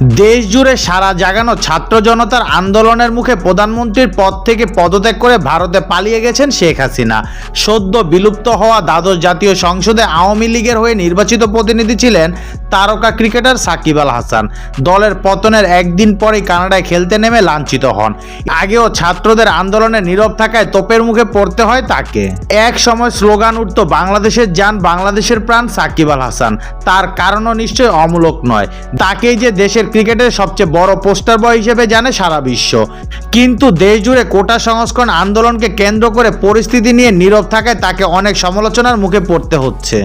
দেশ জুড়ে সারা জাগানো ছাত্র জনতার আন্দোলনের মুখে প্রধানমন্ত্রীর পদ থেকে পদত্যাগ করে ভারতে পালিয়ে গেছেন শেখ হাসিনা। সদ্য বিলুপ্ত হওয়া দ্বাদশ জাতীয় সংসদে আওয়ামী লীগের হয়ে নির্বাচিত প্রতিনিধি ছিলেন তারকা ক্রিকেটার সাকিব আল হাসান। দলের পতনের একদিন পরেই কানাডায় খেলতে নেমে লাঞ্ছিত হন। আগেও ছাত্রদের আন্দোলনে নীরব থাকায় তোপের মুখে পড়তে হয় তাকে। এক সময় স্লোগান উঠত, বাংলাদেশের যান, বাংলাদেশের প্রাণ সাকিব আল হাসান। তার কারণও নিশ্চয় অমূলক নয়। তাকেই যে দেশের ক্রিকেটের সবচেয়ে বড় পোস্টার বয় হিসেবে জানে সারা বিশ্ব। কিন্তু দেশ জুড়ে কোটা সংস্করণ আন্দোলনকে কেন্দ্র করে পরিস্থিতি নিয়ে নীরব থাকায় তাকে অনেক সমালোচনার মুখে পড়তে হচ্ছে।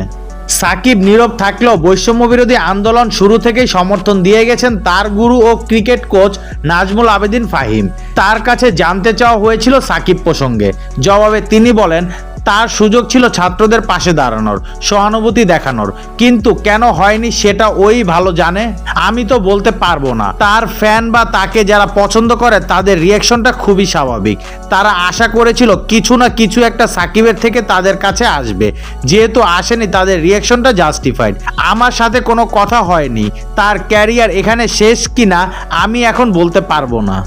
সাকিব নীরব থাকলেও বৈষম্য বিরোধী আন্দোলন শুরু থেকেই সমর্থন দিয়ে গেছেন তার গুরু ও ক্রিকেট কোচ নাজমুল আবেদিন ফাহিম। তার কাছে জানতে চাওয়া হয়েছিল সাকিব প্রসঙ্গে। জবাবে তিনি বলেন তার সুযোগ ছিল ছাত্রদের পাশে দাঁড়ানোর, সহানুভূতি দেখানোর। কিন্তু কেন হয়নি সেটা ওই ভালো জানে? আমি তো বলতে পারব না। তার ফ্যান বা তাকে যারা পছন্দ করে, তাদের রিয়াকশনটা খুবই স্বাভাবিক। তারা আশা করেছিল কিছু না কিছু একটা সাকিবের থেকে তাদের কাছে আসবে। যেহেতু আসেনি, তাদের রিয়াকশনটা জাস্টিফাইড আমার সাথে কোনো কথা হয়নি। তার ক্যারিয়ার এখানে শেষ কিনা, আমি এখন বলতে পারব না।